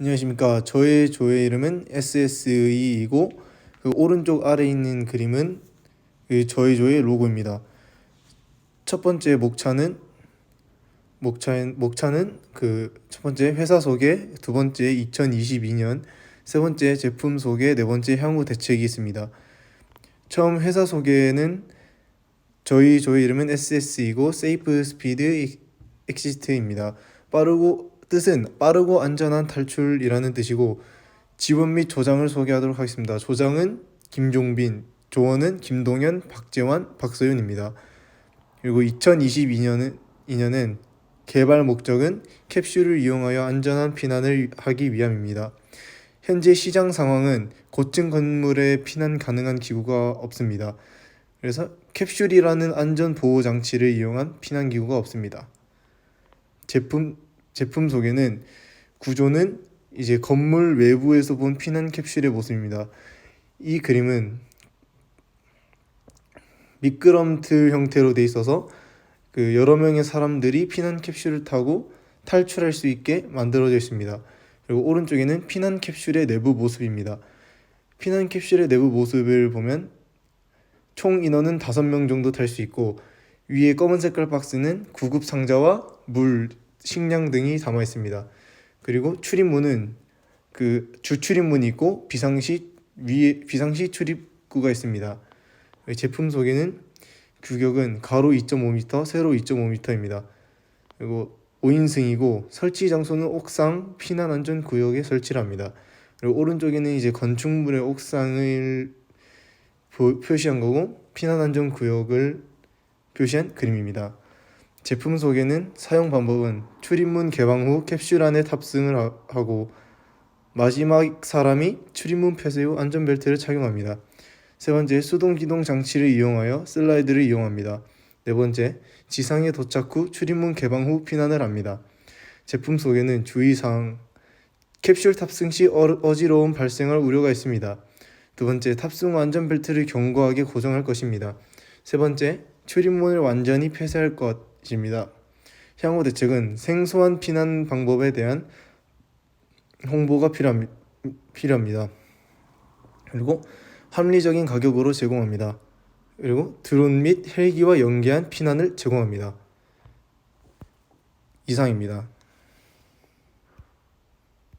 안녕하십니까. 저의 조의 이름은 SSE이고 그 오른쪽 아래 있는 그림은 그 저의 조의 로고입니다. 첫 번째 목차는 목차는 목차는 그 첫 번째 회사 소개, 두 번째 2022년, 세 번째 제품 소개, 네 번째 향후 대책이 있습니다. 처음 회사 소개는 저희 조의 이름은 SS이고 세이프 스피드 엑시트입니다. 빠르고 뜻은 빠르고 안전한 탈출이라는 뜻이고 지원 및 조장을 소개하도록 하겠습니다. 조장은 김종빈, 조원은 김동현, 박재환, 박서윤입니다. 그리고 2022년은 2년은 개발 목적은 캡슐을 이용하여 안전한 피난을 하기 위함입니다. 현재 시장 상황은 고층 건물에 피난 가능한 기구가 없습니다. 그래서 캡슐이라는 안전 보호 장치를 이용한 피난 기구가 없습니다. 제품 제품 소개는 구조는 이제 건물 외부에서 본 피난 캡슐의 모습입니다. 이 그림은 미끄럼틀 형태로 돼 있어서 그 여러 명의 사람들이 피난 캡슐을 타고 탈출할 수 있게 만들어져 있습니다. 그리고 오른쪽에는 피난 캡슐의 내부 모습입니다. 피난 캡슐의 내부 모습을 보면 총 인원은 5명 정도 탈 수 있고 위에 검은 색깔 박스는 구급 상자와 물, 식량 등이 담아 있습니다. 그리고 출입문은 그 주출입문이 있고 비상시 위에 비상시 출입구가 있습니다. 제품 소개는 규격은 가로 2.5m, 세로 2.5m입니다. 그리고 5인승이고 설치 장소는 옥상 피난 안전 구역에 설치를 합니다. 그리고 오른쪽에는 이제 건축물의 옥상을 보- 표시한 거고 피난 안전 구역을 표시한 그림입니다. 제품 소개는 사용 방법은 출입문 개방 후 캡슐 안에 탑승을 하- 하고 마지막 사람이 출입문 폐쇄 후 안전벨트를 착용합니다. 세 번째 수동 기동 장치를 이용하여 슬라이드를 이용합니다. 네 번째 지상에 도착 후 출입문 개방 후 피난을 합니다. 제품 소개는 주의사항 캡슐 탑승 시 어, 어지러움 발생할 우려가 있습니다. 두 번째 탑승 후 안전벨트를 견고하게 고정할 것입니다. 세 번째 출입문을 완전히 폐쇄할 것 입니다. 향후 대책은 생소한 피난 방법에 대한 홍보가 필요합, 필요합니다. 그리고 합리적인 가격으로 제공합니다. 그리고 드론 및 헬기와 연계한 피난을 제공합니다. 이상입니다.